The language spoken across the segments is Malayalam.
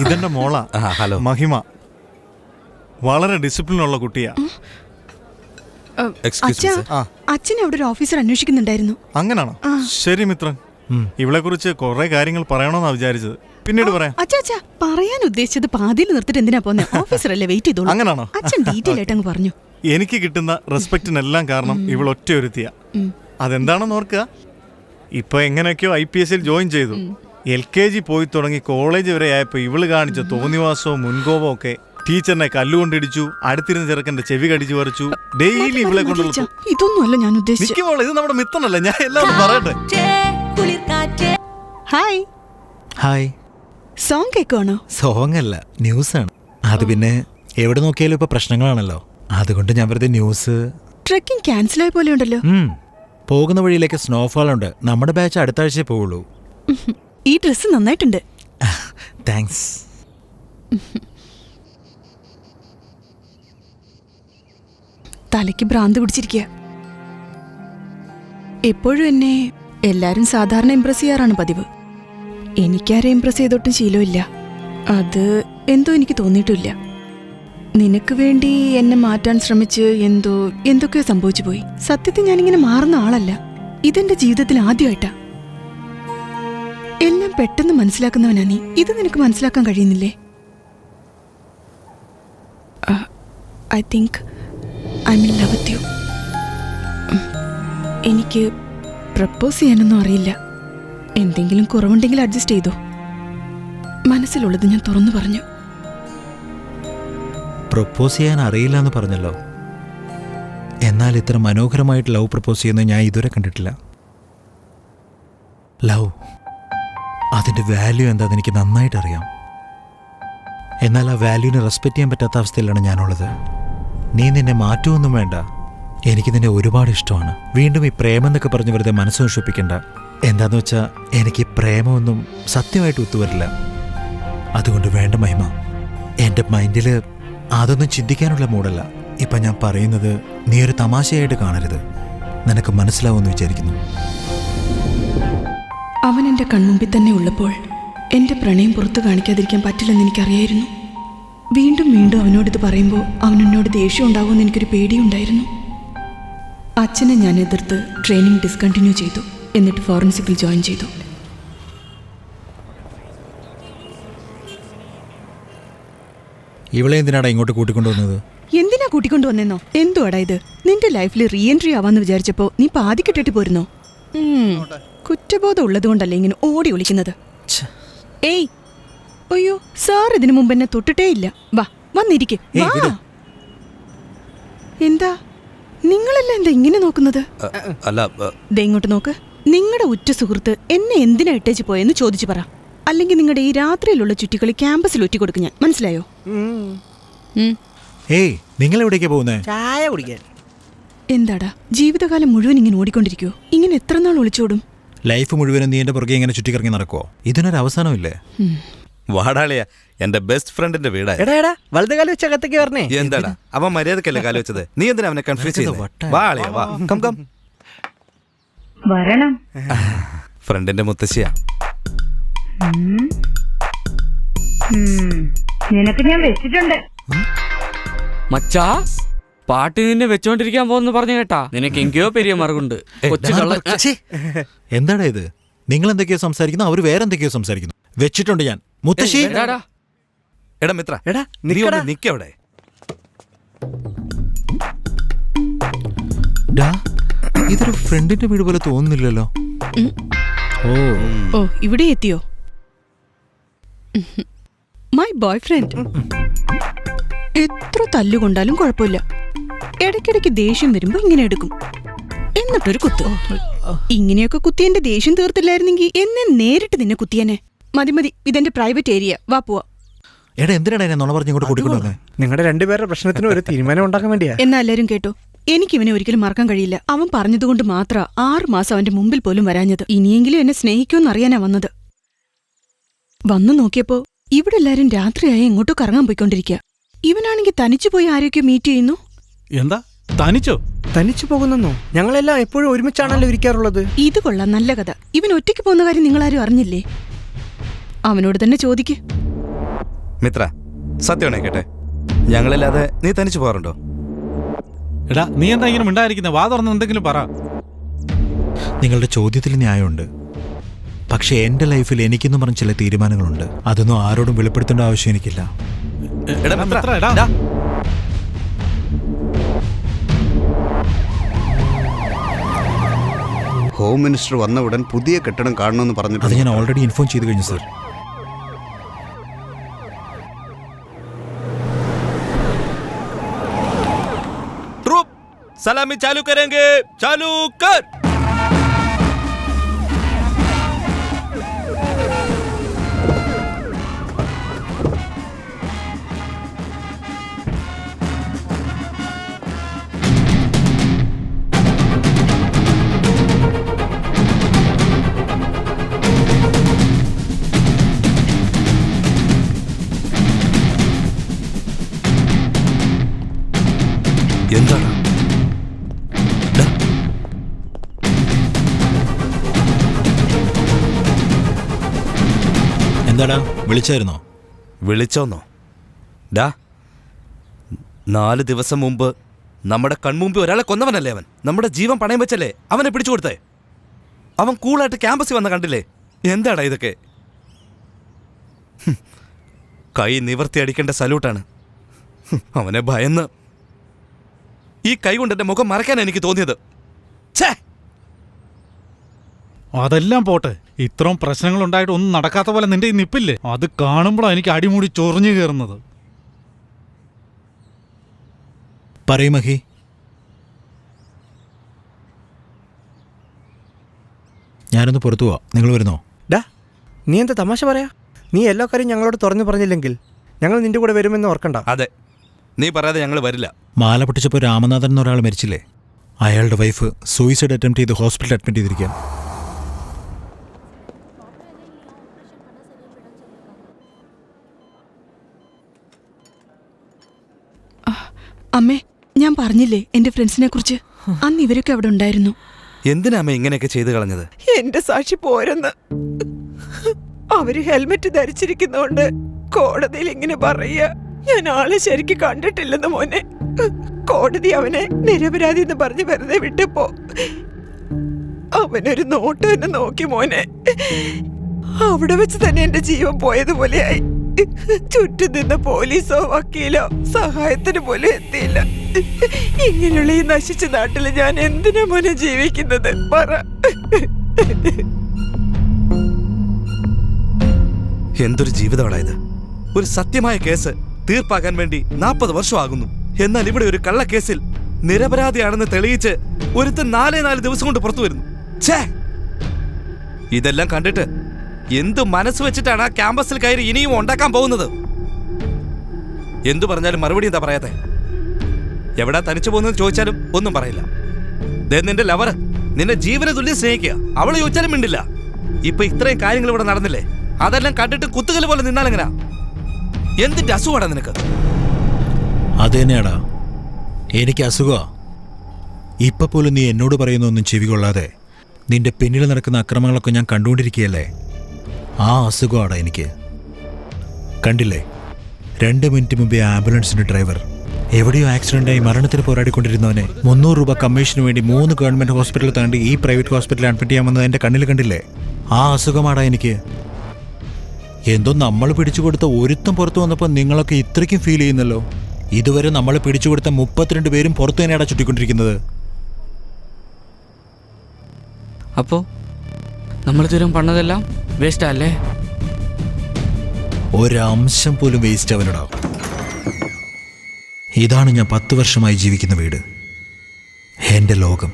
ഇതെന്റെ മോള. ആ, ഹലോ. മഹിമ. വളരെ ഡിസിപ്ലിൻ ഉള്ള കുട്ടിയാ എക്സ്ക്യൂസ് അച്ഛാ ആ. അച്ഛൻ അവിടെ ഒരു ഓഫീസർ അന്വേഷിക്കുന്നുണ്ടായിരുന്നു. അങ്ങനാണോ? ശരി മിത്രൻ. ഇവളെ കുറിച്ച് കുറെ കാര്യങ്ങൾ പറയണമെന്നാ വിചാരിച്ചത്. പിന്നീട് പറയാം. അച്ഛാ അച്ഛാ പറയാൻ ഉദ്ദേശിച്ചത് പാതിയിൽ നിർത്തിട്ട് എന്തിനാ പോന്നെ? ഓഫീസർ അല്ലേ വെയിറ്റ് ചെയ്തോളൂ. അങ്ങനാണോ? അച്ഛൻ ഡീറ്റെയിൽ ആയിട്ട് അങ്ങ് പറഞ്ഞു. എനിക്ക് കിട്ടുന്ന റെസ്പെക്റ്റിനെല്ലാം കാരണം ഇവൾ ഒറ്റ ഒരുത്തിയ അതെന്താണെന്ന് ഓർക്കുക? ഇപ്പൊ എങ്ങനെയൊക്കെയോ ഐ പി എസിൽ ജോയിൻ ചെയ്തു. എൽ കെ ജി പോയി തുടങ്ങി കോളേജ് വരെ ആയപ്പോൾ ഇവൾ കാണിച്ച തോന്നിവാസവും മുൻകോപവും ഒക്കെ ടീച്ചറിനെ കല്ലുകൊണ്ടിടിച്ചു അടുത്തിരുന്ന ചെറുക്കന്റെ ചെവി കടിച്ചു പറിച്ചു. ഡെയിലി ഇവളെ കൊണ്ടുള്ള ഇതൊന്നുമല്ല ഞാൻ ഉദ്ദേശിച്ചത് നിൽക്കുമ്പോൾ ഇത് നമ്മുടെ മിത്രനല്ലേ? ഞാൻ എല്ലാവരും പറയട്ടെ. ഹായ് ഹായ് സോങ് കേൾക്കുവാണോ സോങ് അല്ല ന്യൂസ് ആണ്. അത് പിന്നെ എവിടെ നോക്കിയാലും ഇപ്പൊ പ്രശ്നങ്ങളാണല്ലോ. അതുകൊണ്ട് ഞാൻ വെറുതെ ന്യൂസ് ട്രക്കിംഗ് ക്യാൻസൽ ആയി പോലെ ഉണ്ടല്ലോ. പോകുന്ന വഴിയിലേക്ക് സ്നോഫാൾ ഉണ്ട്. നമ്മുടെ ബാച്ച് അടുത്ത ആഴ്ചയെ പോവുള്ളൂ. ഈ ഡ്രസ്സ് നന്നായിട്ടുണ്ട്. താങ്ക്സ് തലയ്ക്ക് ഭ്രാന്ത് പിടിച്ചിരിക്കുക എപ്പോഴും എന്നെ എല്ലാരും സാധാരണ ഇംപ്രസ് ചെയ്യാറാണ് പതിവ്. എനിക്കാരെ ഇംപ്രസ് ചെയ്തോട്ടും ശീലമില്ല. അത് എന്തോ എനിക്ക് തോന്നിയിട്ടില്ല. നിനക്ക് വേണ്ടി എന്നെ മാറ്റാൻ ശ്രമിച്ച് എന്തോ എന്തൊക്കെയോ സംഭവിച്ചു പോയി സത്യത്തിൽ ഞാനിങ്ങനെ മാറുന്ന ആളല്ല. ഇതെന്റെ ജീവിതത്തിൽ ആദ്യമായിട്ടാ. എല്ലാം പെട്ടെന്ന് മനസ്സിലാക്കുന്നവനാ നീ. ഇത് നിനക്ക് മനസ്സിലാക്കാൻ കഴിയുന്നില്ലേ? I think I mean love you. എനിക്ക് പ്രപ്പോസ് ചെയ്യാനൊന്നും അറിയില്ല. എന്തെങ്കിലും കുറവുണ്ടെങ്കിൽ അഡ്ജസ്റ്റ് ചെയ്തോ. മനസ്സിലുള്ളത് ഞാൻ തുറന്നു പറഞ്ഞു. പ്രപ്പോസ് ചെയ്യാൻ അറിയില്ല എന്ന് പറഞ്ഞല്ലോ. എന്നാൽ ഇത്ര മനോഹരമായിട്ട് ലവ് പ്രപ്പോസ് ചെയ്യുന്നത് ഞാൻ ഇതുവരെ കണ്ടിട്ടില്ല. ലവ്? അതിന്റെ വാല്യൂ എന്താണെന്ന് എനിക്ക് നന്നായിട്ട് അറിയാം എന്നാൽ ആ വാല്യൂവിനെ റെസ്പെക്റ്റ് ചെയ്യാൻ പറ്റാത്ത അവസ്ഥയിലാണ് ഞാനുള്ളത്. നീ നിന്നെ മാറ്റുമൊന്നും വേണ്ട. എനിക്ക് നിന്നെ ഒരുപാട് ഇഷ്ടമാണ്. വീണ്ടും ഈ പ്രേമം എന്നൊക്കെ പറഞ്ഞ് വെറുതെ മനസ്സ് വിഷമിപ്പിക്കണ്ട എന്താന്ന് വെച്ചാൽ എനിക്ക് പ്രേമമൊന്നും സത്യമായിട്ട് ഒത്തുവരില്ല. അതുകൊണ്ട് വേണ്ട മഹിമ. എന്റെ മൈൻഡിൽ അതൊന്നും ചിന്തിക്കാനുള്ള മൂടല്ല ഇപ്പം ഞാൻ പറയുന്നത് നീ ഒരു തമാശയായിട്ട് കാണരുത്. നിനക്ക് മനസ്സിലാവുമെന്ന് വിചാരിക്കുന്നു. അവൻ എന്റെ കൺമുമ്പിൽ തന്നെ ഉള്ളപ്പോൾ എന്റെ പ്രണയം പുറത്തു കാണിക്കാതിരിക്കാൻ പറ്റില്ലെന്ന് എനിക്കറിയായിരുന്നു. വീണ്ടും വീണ്ടും അവനോടിത് പറയുമ്പോൾ അവനെന്നോട് ദേഷ്യം ഉണ്ടാകുമെന്ന് എനിക്കൊരു പേടിയുണ്ടായിരുന്നു. അച്ഛനെ ഞാൻ എതിർത്ത് ട്രെയിനിങ് ഡിസ്കണ്ടിന്യൂ ചെയ്തു. എന്നിട്ട് ഫോറൻസിക്കിൽ ജോയിൻ ചെയ്തു. ഇവളെ എന്തിനാടാ ഇങ്ങോട്ട് കൂട്ടിക്കൊണ്ടുവന്നത്? എന്തിനാ കൂട്ടിക്കൊണ്ടുവന്നെന്നോ? എന്തുവാടാ ഇത്? നിന്റെ ലൈഫിൽ റീ എൻട്രി ആവാന്ന് വിചാരിച്ചപ്പോ നീ പാതി കെട്ടിട്ട് പോരുന്നോ കുറ്റബോധം ഉള്ളതുകൊണ്ടല്ലേ ഇങ്ങനെ ഓടി ഒളിക്കുന്നത്? ഏയ്. അയ്യോ സാർ ഇതിനു മുമ്പ് എന്നെ തൊട്ടിട്ടേ ഇല്ല. വാ വന്നിരിക്കേ. വാ. എന്താ? നിങ്ങളെല്ലാം എന്താ ഇങ്ങനെ നോക്കുന്നത്? അല്ല ദേ ഇങ്ങോട്ട് നോക്ക്. നിങ്ങളുടെ ഉറ്റ സുഹൃത്ത് എന്നെ എന്തിനാ ഇട്ടേച്ച് പോയെന്ന് ചോദിച്ചു പറ. അല്ലെങ്കിൽ നിങ്ങളുടെ ഈ രാത്രിയിലുള്ള ചുറ്റിക്കളി ക്യാമ്പസിൽ ഒറ്റിക്കൊടുക്കും ഞാൻ. മനസ്സിലായോ. ഏയ് നിങ്ങൾ എവിടേക്കാ ചായ കുടിക്കാൻ. എന്താടാ? ജീവിതകാലം മുഴുവൻ ഇങ്ങനെ ഓടിക്കൊണ്ടിരിക്കുവോ? ഇങ്ങനെ എത്ര നാൾ ഒളിച്ചോടും? ലൈഫ് മുഴുവനും നീ എന്റെ പുറകെ ഇങ്ങനെ ചുറ്റിക്കറങ്ങി നടക്കുവോ? ഇതിനൊരു അവസാനമില്ലേ? വാടാളിയ എന്റെ ബെസ്റ്റ് ഫ്രണ്ടിന്റെ വീടാ എടാ എടാ വലത് കാലം വെച്ച് അകത്തേക്ക് പറഞ്ഞേ എന്താടാ? അവൻ മര്യാദക്കല്ലേ കാലം വെച്ചത്? നീ എന്തിനാ അവനെ കൺഫ്യൂസ് ചെയ്തത് വട്ടാ. വാ കം കം വരണം. ഫ്രണ്ടിന്റെ മുത്തശ്ശിയാ. നിനക്ക് ഞാൻ വെച്ചിട്ടുണ്ട്. മച്ചാ? പാട്ട് നിന്നെ വെച്ചോണ്ടിരിക്കാൻ പോകുന്നു പറഞ്ഞു കേട്ടാ. നിനക്ക് എങ്കിയോ പെരിയ മറുകുണ്ട്. കൊച്ചു കള്ള എന്താടാ ഇത്? നിങ്ങൾ എന്തൊക്കെയോ സംസാരിക്കുന്നു അവർ വേറെ എന്തൊക്കെയോ സംസാരിക്കുന്നു. വെച്ചിട്ടുണ്ട് ഞാൻ. മുത്തശ്ശി? എടാ മിത്ര. എടാ, നീ. ഒന്ന് നിക്കവിടെ. ഇതൊരു ഫ്രണ്ടിന്റെ വീട് പോലെ തോന്നുന്നില്ലല്ലോ. ഓ. ഓ ഇവിടെ എത്തിയോ? മൈ ബോയ് ഫ്രണ്ട് എത്ര തല്ലുകൊണ്ടാലും കുഴപ്പമില്ല. ഇടയ്ക്കിടയ്ക്ക് ദേഷ്യം വരുമ്പോ ഇങ്ങനെ എടുക്കും. എന്നിട്ടൊരു കുത്ത്. ഇങ്ങനെയൊക്കെ കുത്തി എന്റെ ദേഷ്യം തീർത്തില്ലായിരുന്നെങ്കിൽ എന്നെ നേരിട്ട് നിന്നെ കുത്തിയനെ. മതി മതി. ഇതെന്റെ പ്രൈവറ്റ് ഏരിയ. വാ പോവാ. എടാ എന്തിനാടാ എന്നെ നുണ പറഞ്ഞ് ഇങ്ങോട്ട് കൂട്ടിക്കൊണ്ടുവന്നേ നിങ്ങളുടെ രണ്ടുപേരുടെ പ്രശ്നത്തിന് ഒരു തീരുമാനം ഉണ്ടാക്കാൻ വേണ്ടിയാ. എന്നാ കേട്ടോ. എനിക്ക് ഇവനെ ഒരിക്കലും മറക്കാൻ കഴിയില്ല. അവൻ പറഞ്ഞതുകൊണ്ട് മാത്രം ആറു മാസം അവന്റെ മുമ്പിൽ പോലും വരാഞ്ഞത്. ഇനിയെങ്കിലും എന്നെ സ്നേഹിക്കുമെന്ന് അറിയാനാ വന്നത്. വന്നു നോക്കിയപ്പോ ഇവിടെ എല്ലാരും രാത്രിയായി എങ്ങോട്ടോ കറങ്ങാൻ പോയിക്കൊണ്ടിരിക്കുക ഇവനാണെങ്കിൽ തനിച്ചു പോയി ആരെയൊക്കെ മീറ്റ് ചെയ്യുന്നു. എന്താ? തനിച്ചോ? തനിച്ചു പോകുന്നോ ഞങ്ങളെല്ലാം എപ്പോഴും ഒരുമിച്ചാണല്ലോ ഇരിക്കാറുള്ളത്. ഇത് കൊള്ളാം നല്ല കഥ. ഇവൻ ഒറ്റയ്ക്ക് പോകുന്ന കാര്യം നിങ്ങളാരും അറിഞ്ഞില്ലേ? അവനോട് തന്നെ ചോദിക്ക്. മിത്ര സത്യമാണേ കേട്ടെ ഞങ്ങളില്ലാതെ നീ തനിച്ചു പോകാറുണ്ടോ? എടാ നീ എന്താ ഇങ്ങനെ മിണ്ടായിരിക്കുന്നത് വാ തുറന്ന് എന്തെങ്കിലും പറ. നിങ്ങളുടെ ചോദ്യത്തിൽ ന്യായമുണ്ട്. പക്ഷേ എന്റെ ലൈഫിൽ എനിക്കെന്ന് പറഞ്ഞ ചില തീരുമാനങ്ങളുണ്ട്. അതൊന്നും ആരോടും വെളിപ്പെടുത്തേണ്ട ആവശ്യം എനിക്കില്ല. എടാ എടാ, മിത്ര, മിത്ര, എടാ. ഹോം മിനിസ്റ്റർ വന്ന ഉടൻ പുതിയ കെട്ടിടം കാണണമെന്ന് അത് പറഞ്ഞിട്ട് ഞാൻ ഓൾറെഡി ഇൻഫോം ചെയ്ത് കഴിഞ്ഞു സർ ट्रुप सलामी चालू करेंगे चालू कर വിളിച്ചായിരുന്നോ? വിളിച്ചോന്നോ? ഡാ നാല് ദിവസം മുമ്പ് നമ്മുടെ കൺമുമ്പിൽ ഒരാളെ കൊന്നവനല്ലേ അവൻ? നമ്മുടെ ജീവൻ പണയം വെച്ചല്ലേ അവനെ പിടിച്ചു കൊടുത്തേ? അവൻ കൂളായിട്ട് ക്യാമ്പസിൽ വന്ന കണ്ടില്ലേ? എന്താടാ ഇതൊക്കെ? കൈ നിവർത്തി അടിക്കേണ്ട സല്യൂട്ടാണ്. അവനെ ഭയന്ന്. ഈ കൈ കൊണ്ട് എന്റെ മുഖം മറക്കാൻ എനിക്ക് തോന്നിയത്. ഛേ! അതെല്ലാം പോട്ടെ. ഇത്രയും പ്രശ്നങ്ങൾ ഉണ്ടായിട്ട് ഒന്നും നടക്കാത്ത പോലെ നിന്റെ ഈ നിപ്പില്ലേ? അത് കാണുമ്പോഴാണ് എനിക്ക് അടിമുടി ചൊറിഞ്ഞു കയറുന്നത്. പറയൂ മഹി. ഞാനൊന്ന് പുറത്തു പോവാ. നിങ്ങൾ വരുന്നോ? ഡാ നീ എന്താ തമാശ പറയാ? നീ എല്ലാ കാര്യം ഞങ്ങളോട് തുറന്നു പറഞ്ഞില്ലെങ്കിൽ ഞങ്ങൾ നിന്റെ കൂടെ വരുമെന്ന് ഓർക്കണ്ട. അതെ നീ പറയാതെ ഞങ്ങൾ വരില്ല. മാല പൊട്ടിച്ചപ്പോൾ രാമനാഥൻ എന്നൊരാൾ മരിച്ചില്ലേ? അയാളുടെ വൈഫ് സൂയിസൈഡ് അറ്റംപ്റ്റ് ചെയ്ത് ഹോസ്പിറ്റലിൽ അഡ്മിറ്റ് ചെയ്തിരിക്കാം അമ്മേ ഞാൻ പറഞ്ഞില്ലേ എന്റെ ഫ്രണ്ട്സിനെ കുറിച്ച് അന്ന് ഇവരൊക്കെ അവിടെ ഉണ്ടായിരുന്നു. എന്തിനാ അമ്മ ഇങ്ങനെയൊക്കെ ചെയ്തു കളഞ്ഞത്? എന്റെ സാക്ഷി പോരെന്ന്. അവർ ഹെൽമെറ്റ് ധരിച്ചിരിക്കുന്നോണ്ട് കോടതിയിൽ ഇങ്ങനെ പറയുക. ഞാൻ ആളെ ശരിക്ക് കണ്ടിട്ടില്ലെന്ന് മോനെ. കോടതി അവനെ നിരപരാധി എന്ന് പറഞ്ഞ് വെറുതെ വിട്ടപ്പോ അവനൊരു നോട്ട് തന്നെ നോക്കി മോനെ. അവിടെ വെച്ച് തന്നെ എന്റെ ജീവൻ പോയതുപോലെയായി. ചുറ്റും നിന്ന പോലീസോ വക്കീലോ സഹായത്തിന് പോലും എത്തിയില്ല. ഇങ്ങനെയുള്ള ഈ നശിച്ച നാട്ടിൽ ഞാൻ എന്തിനാ മോനെ ജീവിക്കുന്നത്? പറ. എന്തൊരു ജീവിതമാണ് ഒരു സത്യമായ കേസ് തീർപ്പാക്കാൻ വേണ്ടി നാൽപ്പത് വർഷമാകുന്നു. എന്നാൽ ഇവിടെ ഒരു കള്ളക്കേസിൽ നിരപരാധിയാണെന്ന് തെളിയിച്ച് ഒരുത്തൻ നാലേ നാല് ദിവസം കൊണ്ട് പുറത്തു വരുന്നു. ഛേ! ഇതെല്ലാം കണ്ടിട്ട് എന്ത് മനസ്സ് വെച്ചിട്ടാണ് ക്യാമ്പസിൽ കയറി ഇനിയും ഉണ്ടാക്കാൻ പോകുന്നത്? എന്തു പറഞ്ഞാലും മറുപടി എന്താ പറയാത്തെ? എവിടാ തനിച്ചു പോകുന്നത് ചോദിച്ചാലും ഒന്നും പറയില്ല. നിന്റെ ലവർ നിന്നെ ജീവന തുല്യം സ്നേഹിക്കുക. അവൾ ചോദിച്ചാലും മിണ്ടില്ല. ഇപ്പൊ ഇത്രയും കാര്യങ്ങൾ ഇവിടെ നടന്നില്ലേ? അതെല്ലാം കണ്ടിട്ട് കുത്തുകൽ പോലെ നിന്നാലെങ്ങനാ എന്തിന്റെ അസുഖമാണ് നിനക്ക്? അത് തന്നെയാടാ എനിക്ക് അസുഖമാ ഇപ്പൊ പോലും നീ എന്നോട് പറയുന്നൊന്നും ഒന്നും ചെവികൊള്ളാതെ നിന്റെ പിന്നിൽ നടക്കുന്ന അക്രമങ്ങളൊക്കെ ഞാൻ കണ്ടുകൊണ്ടിരിക്കുകയല്ലേ? ആ അസുഖമാണ് എനിക്ക്. കണ്ടില്ലേ? രണ്ട് മിനിറ്റ് മുമ്പേ ആംബുലൻസിന്റെ ഡ്രൈവർ എവിടെയോ ആക്സിഡന്റായി മരണത്തിന് പോരാടിക്കൊണ്ടിരുന്നവനെ മുന്നൂറ് രൂപ കമ്മീഷന് വേണ്ടി മൂന്ന് ഗവൺമെന്റ് ഹോസ്പിറ്റൽ താണ്ടി ഈ പ്രൈവറ്റ് ഹോസ്പിറ്റലിൽ അഡ്മിറ്റ് ചെയ്യാമെന്ന് എന്റെ കണ്ണിൽ കണ്ടില്ലേ? ആ അസുഖമാടാ എനിക്ക്. എന്തോ നമ്മൾ പിടിച്ചു കൊടുത്ത ഒരുത്തം പുറത്തു വന്നപ്പോൾ നിങ്ങളൊക്കെ ഇത്രയ്ക്കും ഫീൽ ചെയ്യുന്നല്ലോ. ഇതുവരെ നമ്മൾ പിടിച്ചു കൊടുത്ത മുപ്പത്തിരണ്ട് പേരും പുറത്തു തന്നെയാണ് ചുറ്റിക്കൊണ്ടിരിക്കുന്നത് അപ്പോ? നമ്മൾ ഇതുവരും പണതെല്ലാം വേസ്റ്റ് അല്ലേ ഒരംശം പോലും വേസ്റ്റ് അവനുണ്ടാവും. ഇതാണ് ഞാൻ പത്ത് വർഷമായി ജീവിക്കുന്ന വീട്. എന്റെ ലോകം.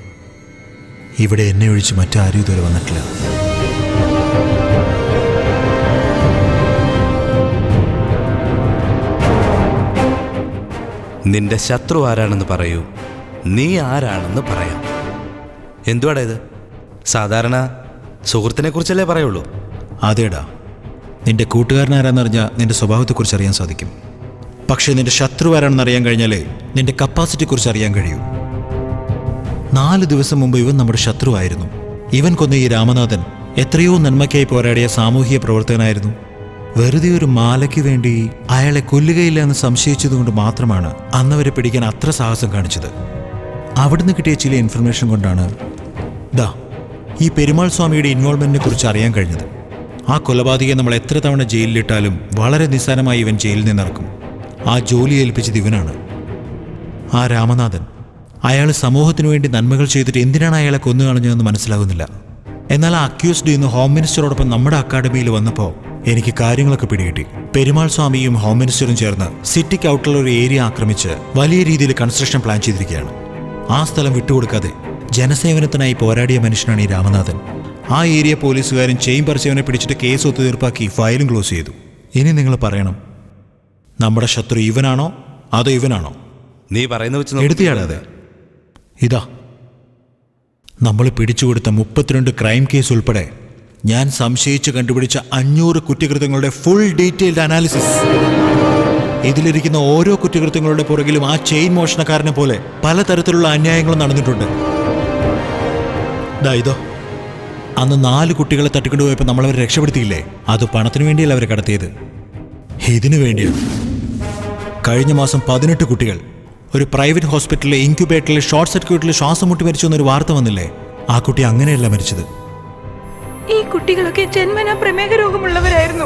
ഇവിടെ എന്നെ ഒഴിച്ച് മറ്റാരും ഇതുവരെ വന്നിട്ടില്ല. നിന്റെ ശത്രു ആരാണെന്ന് പറയൂ. നീ ആരാണെന്ന് പറയാം. എന്തുവാടാ ഇത്? സാധാരണ സുഹൃത്തിനെ കുറിച്ചല്ലേ പറയുള്ളൂ? അതേടാ. നിന്റെ കൂട്ടുകാരനാരാന്നറിഞ്ഞാൽ നിന്റെ സ്വഭാവത്തെക്കുറിച്ച് അറിയാൻ സാധിക്കും. പക്ഷേ നിന്റെ ശത്രു ആരാണെന്ന് അറിയാൻ കഴിഞ്ഞാലേ നിന്റെ കപ്പാസിറ്റിയെക്കുറിച്ച് അറിയാൻ കഴിയൂ. നാല് ദിവസം മുമ്പ് ഇവൻ നമ്മുടെ ശത്രു ആയിരുന്നു ഇവൻ കൊന്ന ഈ രാമനാഥൻ എത്രയോ നന്മയ്ക്കായി പോരാടിയ സാമൂഹിക പ്രവർത്തകനായിരുന്നു. വെറുതെ ഒരു മാലയ്ക്ക് വേണ്ടി അയാളെ കൊല്ലുകയില്ല എന്ന് സംശയിച്ചതുകൊണ്ട് മാത്രമാണ് അന്നവരെ പിടിക്കാൻ അത്ര സാഹസം കാണിച്ചത്. അവിടുന്ന് കിട്ടിയ ചില ഇൻഫർമേഷൻ കൊണ്ടാണ് ദാ ഈ പെരുമാൾ സ്വാമിയുടെ ഇൻവോൾവ്മെന്റിനെ കുറിച്ച് അറിയാൻ കഴിഞ്ഞത്. ആ കൊലപാതകയെ നമ്മൾ എത്ര തവണ ജയിലിലിട്ടാലും വളരെ നിസ്സാരമായി ഇവൻ ജയിലിൽ നിന്നിറക്കും. ആ ജോലി ഏൽപ്പിച്ചത് ഇവനാണ്. ആ രാമനാഥൻ. അയാൾ സമൂഹത്തിനു വേണ്ടി നന്മകൾ ചെയ്തിട്ട് എന്തിനാണ് അയാളെ കൊന്നു കളഞ്ഞതെന്ന് മനസ്സിലാകുന്നില്ല. എന്നാൽ ആ അക്യൂസ്ഡ് ഇന്ന് ഹോം മിനിസ്റ്ററോടൊപ്പം നമ്മുടെ അക്കാഡമിയിൽ വന്നപ്പോൾ എനിക്ക് കാര്യങ്ങളൊക്കെ പിടികിട്ടി. പെരുമാൾ സ്വാമിയും ഹോം മിനിസ്റ്ററും ചേർന്ന് സിറ്റിക്ക് ഔട്ടുള്ള ഒരു ഏരിയ ആക്രമിച്ച് വലിയ രീതിയിൽ കൺസ്ട്രക്ഷൻ പ്ലാൻ ചെയ്തിരിക്കുകയാണ്. ആ സ്ഥലം വിട്ടുകൊടുക്കാതെ ജനസേവനത്തിനായി പോരാടിയ മനുഷ്യനാണ് ഈ രാമനാഥൻ. ആ ഏരിയ പോലീസുകാരൻ ചെയിൻ പറിച്ചവനെ പിടിച്ചിട്ട് കേസ് ഒത്തുതീർപ്പാക്കി ഫയലും ക്ലോസ് ചെയ്തു. ഇനി നിങ്ങൾ പറയണം നമ്മുടെ ശത്രു ഇവനാണോ? അതോ ഇവനാണോ? നീ പറയുന്ന വെച്ച്. എടുത്തിയാടാതെ ഇതാ. നമ്മൾ പിടിച്ചുകൊടുത്ത മുപ്പത്തിരണ്ട് ക്രൈം കേസ് ഉൾപ്പെടെ ഞാൻ സംശയിച്ച് കണ്ടുപിടിച്ച അഞ്ഞൂറ് കുറ്റകൃത്യങ്ങളുടെ ഫുൾ ഡീറ്റെയിൽഡ് അനാലിസിസ് ഇതിലിരിക്കുന്ന ഓരോ കുറ്റകൃത്യങ്ങളുടെ പുറകിലും ആ ചെയിൻ മോഷണക്കാരനെ പോലെ പലതരത്തിലുള്ള അന്യായങ്ങളും നടന്നിട്ടുണ്ട്. ഇതോ? അന്ന് നാല് കുട്ടികളെ തട്ടിക്കൊണ്ടു പോയപ്പോൾ നമ്മളവരെ രക്ഷപ്പെടുത്തിയില്ലേ? അത് പണത്തിന് വേണ്ടിയല്ല അവരെ കടത്തിയത്. ഇതിനു വേണ്ടിയാണ് കഴിഞ്ഞ മാസം പതിനെട്ട് കുട്ടികൾ ഒരു പ്രൈവറ്റ് ഹോസ്പിറ്റലിലെ ഇൻക്യുബേറ്ററിലെ ഷോർട്ട് സർക്യൂട്ടിൽ ശ്വാസം മുട്ടി മരിച്ചു എന്നൊരു വാർത്ത വന്നില്ലേ? ആ കുട്ടി അങ്ങനെയല്ല മരിച്ചത്. ഈ കുട്ടികളൊക്കെ ജന്മന പ്രമേഹ രോഗമുള്ളവരായിരുന്നു.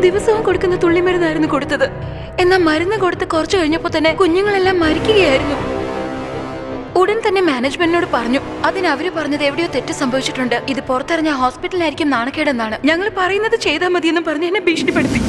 ദിവസവും കൊടുക്കുന്ന തുള്ളിമരുന്നായിരുന്നു കൊടുത്തത്. എന്നാൽ മരുന്ന് കൊടുത്ത് കുറച്ചു കഴിഞ്ഞപ്പോൾ തന്നെ കുഞ്ഞുങ്ങളെല്ലാം മരിക്കുകയായിരുന്നു. ഉടൻ തന്നെ മാനേജ്മെന്റിനോട് പറഞ്ഞു അതിന് അവർ പറഞ്ഞത് എവിടെയോ തെറ്റ് സംഭവിച്ചിട്ടുണ്ട്. ഇത് പുറത്തിറങ്ങിയ ഹോസ്പിറ്റലിലായിരിക്കും നാണക്കേടെന്നാണ്. ഞങ്ങൾ പറയുന്നത് ചെയ്താൽ മതിയെന്ന് പറഞ്ഞ് എന്നെ ഭീഷണിപ്പെടുത്തി.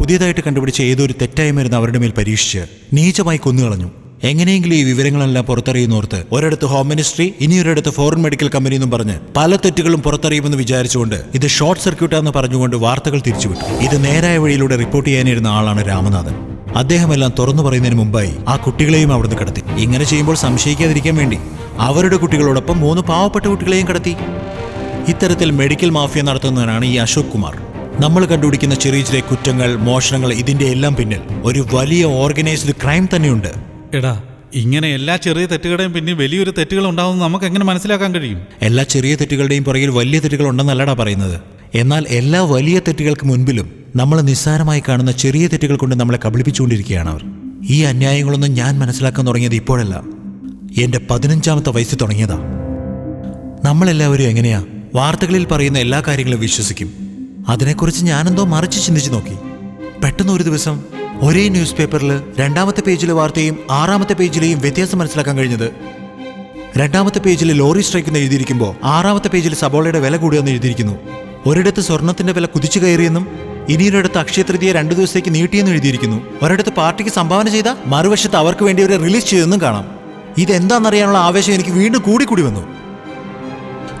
പുതിയതായിട്ട് കണ്ടുപിടിച്ച ഏതൊരു തെറ്റായ മരുന്ന് അവരുടെ മേൽ പരീക്ഷിച്ച് നീചമായി കൊന്നുകളഞ്ഞു. എങ്ങനെയെങ്കിലും ഈ വിവരങ്ങളെല്ലാം പുറത്തറിയുന്നോർത്ത് ഒരിടത്ത് ഹോം മിനിസ്ട്രി ഇനിയൊരിടത്ത് ഫോറിൻ മെഡിക്കൽ കമ്പനി എന്നും പറഞ്ഞ് പല തെറ്റുകളും പുറത്തറിയുമെന്ന് വിചാരിച്ചുകൊണ്ട് ഇത് ഷോർട്ട് സർക്യൂട്ടാന്ന് പറഞ്ഞുകൊണ്ട് വാർത്തകൾ തിരിച്ചുവിട്ടു. ഇത് നേരായ വഴിയിലൂടെ റിപ്പോർട്ട് ചെയ്യാനിരുന്ന ആളാണ് രാമനാഥൻ. അദ്ദേഹമെല്ലാം തുറന്നു പറയുന്നതിന് മുമ്പായി ആ കുട്ടികളെയും അവിടുന്ന് കടത്തി. ഇങ്ങനെ ചെയ്യുമ്പോൾ സംശയിക്കാതിരിക്കാൻ വേണ്ടി അവരുടെ കുട്ടികളോടൊപ്പം മൂന്ന് പാവപ്പെട്ട കുട്ടികളെയും കടത്തി. ഇത്തരത്തിൽ മെഡിക്കൽ മാഫിയ നടത്തുന്നവനാണ് ഈ അശോക് കുമാർ. നമ്മൾ കണ്ടുപിടിക്കുന്ന ചെറിയ ചെറിയ കുറ്റങ്ങൾ മോഷണങ്ങൾ ഇതിന്റെ എല്ലാം പിന്നിൽ. ഒരു വലിയ ഓർഗനൈസ്ഡ് ക്രൈം തന്നെയുണ്ട്. എടാ ഇങ്ങനെ എല്ലാ ചെറിയ തെറ്റുകളുടെയും പിന്നെ വലിയൊരു തെറ്റുകൾ ഉണ്ടാവുമെന്ന് നമുക്ക് എങ്ങനെ മനസ്സിലാക്കാൻ കഴിയും? എല്ലാ ചെറിയ തെറ്റുകളുടെയും പുറകിൽ വലിയ തെറ്റുകൾ ഉണ്ടെന്നല്ലടാ പറയുന്നത്. എന്നാൽ എല്ലാ വലിയ തെറ്റുകൾക്ക് മുൻപിലും നമ്മൾ നിസ്സാരമായി കാണുന്ന ചെറിയ തെറ്റുകൾ കൊണ്ട് നമ്മളെ കബളിപ്പിച്ചുകൊണ്ടിരിക്കുകയാണ് അവർ. ഈ അന്യായങ്ങളൊന്നും ഞാൻ മനസ്സിലാക്കാൻ തുടങ്ങിയത് ഇപ്പോഴല്ല. എന്റെ പതിനഞ്ചാമത്തെ വയസ്സിൽ തുടങ്ങിയതാ. നമ്മളെല്ലാവരും എങ്ങനെയാ വാർത്തകളിൽ പറയുന്ന എല്ലാ കാര്യങ്ങളും വിശ്വസിക്കും. അതിനെക്കുറിച്ച് ഞാനെന്തോ മറിച്ച് ചിന്തിച്ചു നോക്കി. പെട്ടെന്ന് ഒരു ദിവസം ഒരേ ന്യൂസ് പേപ്പറിൽ രണ്ടാമത്തെ പേജിലെ വാർത്തയും ആറാമത്തെ പേജിലെയും വ്യത്യാസം മനസ്സിലാക്കാൻ കഴിഞ്ഞത് രണ്ടാമത്തെ പേജിൽ ലോറി സ്ട്രൈക്ക് എന്ന് എഴുതിയിരിക്കുമ്പോൾ ആറാമത്തെ പേജിൽ സബോളയുടെ വില കൂടിയെന്ന് എഴുതിയിരിക്കുന്നു. ഒരിടത്ത് സ്വർണത്തിന്റെ വില കുതിച്ചു കയറിയെന്നും ഇനിയൊരിടത്ത് അക്ഷയതൃതീയ രണ്ടു ദിവസത്തേക്ക് നീട്ടിയെന്ന് എഴുതിയിരിക്കുന്നു. ഒരിടത്ത് പാർട്ടിക്ക് സംഭാവന ചെയ്ത മറുവശത്ത് അവർക്ക് വേണ്ടി അവരെ റിലീസ് ചെയ്തെന്നും കാണാം. ഇതെന്താണെന്നറിയാനുള്ള ആവേശം എനിക്ക് വീണ്ടും കൂടി കൂടി വന്നു.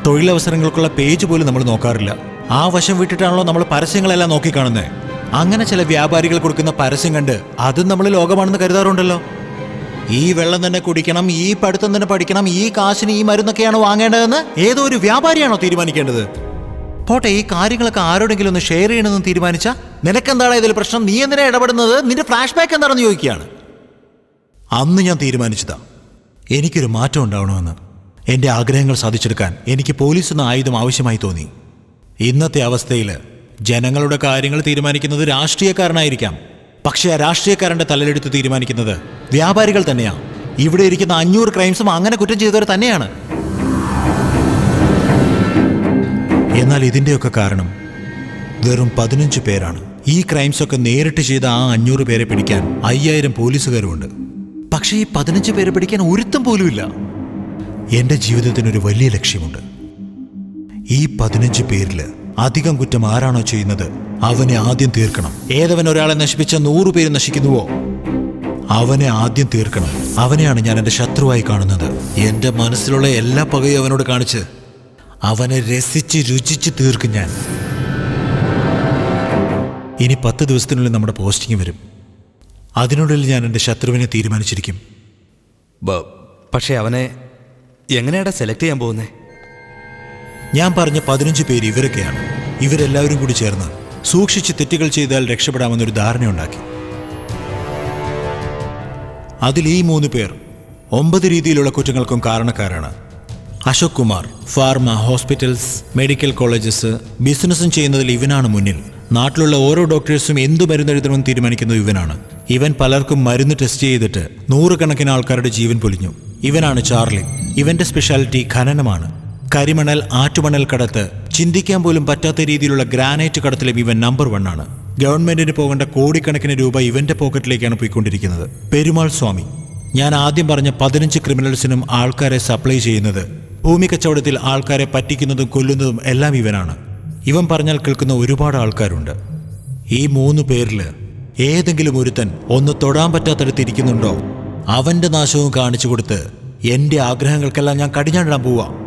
തൊഴിലവസരങ്ങൾക്കുള്ള പേജ് പോലും നമ്മൾ നോക്കാറില്ല. ആ വശം വിട്ടിട്ടാണല്ലോ നമ്മൾ പരസ്യങ്ങളെല്ലാം നോക്കിക്കാണുന്നത് അങ്ങനെ ചില വ്യാപാരികൾ കൊടുക്കുന്ന പരസ്യം കണ്ട് അതും നമ്മൾ ലോകമാണെന്ന് കരുതാറുണ്ടല്ലോ. ഈ വെള്ളം തന്നെ കുടിക്കണം ഈ പഠിത്തം തന്നെ പഠിക്കണം ഈ കാശിന് ഈ മരുന്നൊക്കെയാണ് വാങ്ങേണ്ടതെന്ന് ഏതോ ഒരു വ്യാപാരിയാണോ തീരുമാനിക്കേണ്ടത്? പോട്ടെ ഈ കാര്യങ്ങളൊക്കെ ആരോടെങ്കിലും ഒന്ന് ഷെയർ ചെയ്യണമെന്ന് തീരുമാനിച്ച നിനക്കെന്താണ് ഇതിൽ പ്രശ്നം? നീ എന്തിനാ ഇടപെടുന്നത്? നിന്റെ ഫ്ലാഷ് ബാക്ക് എന്താണെന്ന് ചോദിക്കുകയാണ്. അന്ന് ഞാൻ തീരുമാനിച്ചതാ. എനിക്കൊരു മാറ്റം ഉണ്ടാവണമെന്ന്. എന്റെ ആഗ്രഹങ്ങൾ സാധിച്ചെടുക്കാൻ എനിക്ക് പോലീസ് എന്ന ആയുധം ആവശ്യമായി തോന്നി. ഇന്നത്തെ അവസ്ഥയിൽ ജനങ്ങളുടെ കാര്യങ്ങൾ തീരുമാനിക്കുന്നത് രാഷ്ട്രീയക്കാരനായിരിക്കാം. പക്ഷേ ആ രാഷ്ട്രീയക്കാരന്റെ തലയിലെടുത്ത് തീരുമാനിക്കുന്നത് വ്യാപാരികൾ തന്നെയാണ് ഇവിടെ ഇരിക്കുന്ന അഞ്ഞൂറ് ക്രൈംസും അങ്ങനെ കുറ്റം ചെയ്തവർ തന്നെയാണ്. എന്നാൽ ഇതിന്റെയൊക്കെ കാരണം വെറും പതിനഞ്ച് പേരാണ്. ഈ ക്രൈംസൊക്കെ നേരിട്ട് ചെയ്ത ആ അഞ്ഞൂറ് പേരെ പിടിക്കാൻ അയ്യായിരം പോലീസുകാരുമുണ്ട്. പക്ഷേ ഈ പതിനഞ്ച് പേരെ പിടിക്കാൻ ഒരുത്തം പോലുമില്ല. എന്റെ ജീവിതത്തിനൊരു വലിയ ലക്ഷ്യമുണ്ട്. ഈ പതിനഞ്ച് പേരിൽ അധികം കുറ്റം ആരാണോ ചെയ്യുന്നത് അവനെ ആദ്യം തീർക്കണം. ഏതവൻ ഒരാളെ നശിപ്പിച്ച നൂറ് പേര് നശിക്കുന്നുവോ? അവനെ ആദ്യം തീർക്കണം. അവനെയാണ് ഞാൻ എന്റെ ശത്രുവായി കാണുന്നത്. എന്റെ മനസ്സിലുള്ള എല്ലാ പകയും അവനോട് കാണിച്ച് അവനെ രസിച്ച് രുചിച്ച് തീർക്കും ഞാൻ. ഇനി പത്ത് ദിവസത്തിനുള്ളിൽ നമ്മുടെ പോസ്റ്റിംഗ് വരും. അതിനുള്ളിൽ ഞാൻ എന്റെ ശത്രുവിനെ തീരുമാനിച്ചിരിക്കും. പക്ഷേ അവനെ എങ്ങനെയാടാ സെലക്ട് ചെയ്യാൻ പോകുന്നേ? ഞാൻ പറഞ്ഞ പതിനഞ്ച് പേര് ഇവരൊക്കെയാണ്. ഇവരെല്ലാവരും കൂടി ചേർന്ന് സൂക്ഷിച്ച് തെറ്റുകൾ ചെയ്താൽ രക്ഷപ്പെടാമെന്നൊരു ധാരണയുണ്ടാക്കി അതിൽ ഈ മൂന്ന് പേർ ഒമ്പത് രീതിയിലുള്ള കുറ്റങ്ങൾക്കും കാരണക്കാരാണ്. Ashok Kumar pharma hospitals medical colleges ബിസിനസ്സും ചെയ്യുന്നതിൽ ഇവനാണ് മുന്നിൽ. നാട്ടിലുള്ള ഓരോ ഡോക്ടേഴ്സും എന്തു മരുന്നെഴുതണമെന്ന് തീരുമാനിക്കുന്നത് ഇവനാണ്. ഇവൻ പലർക്കും മരുന്ന് ടെസ്റ്റ് ചെയ്തിട്ട് നൂറുകണക്കിന് ആൾക്കാരുടെ ജീവൻ പൊലിഞ്ഞു. ഇവനാണ് ചാർലി. ഇവന്റെ സ്പെഷ്യാലിറ്റി ഖനനമാണ്. കരിമണൽ ആറ്റുമണൽ കടത്ത് ചിന്തിക്കാൻ പോലും പറ്റാത്ത രീതിയിലുള്ള ഗ്രാനൈറ്റ് കടത്തിലും ഇവൻ നമ്പർ വൺ ആണ്. ഗവൺമെന്റിന് പോകേണ്ട കോടിക്കണക്കിന് രൂപ ഇവന്റെ പോക്കറ്റിലേക്കാണ് പോയിക്കൊണ്ടിരിക്കുന്നത്. പെരുമാൾ സ്വാമി. ഞാൻ ആദ്യം പറഞ്ഞ പതിനഞ്ച് ക്രിമിനൽസിനും ആൾക്കാരെ സപ്ലൈ ചെയ്യുന്നത് ഭൂമി കച്ചവടത്തിൽ ആൾക്കാരെ പറ്റിക്കുന്നതും കൊല്ലുന്നതും എല്ലാം ഇവനാണ്. ഇവൻ പറഞ്ഞാൽ കേൾക്കുന്ന ഒരുപാട് ആൾക്കാരുണ്ട്. ഈ മൂന്ന് പേരിൽ ഏതെങ്കിലും ഒരുത്തൻ ഒന്ന് തൊടാൻ പറ്റാത്തടുത്തിരിക്കുന്നുണ്ടോ? അവന്റെ നാശവും കാണിച്ചു കൊടുത്ത് എന്റെ ആഗ്രഹങ്ങൾക്കെല്ലാം ഞാൻ കടിഞ്ഞാണിടാൻ പോവാം.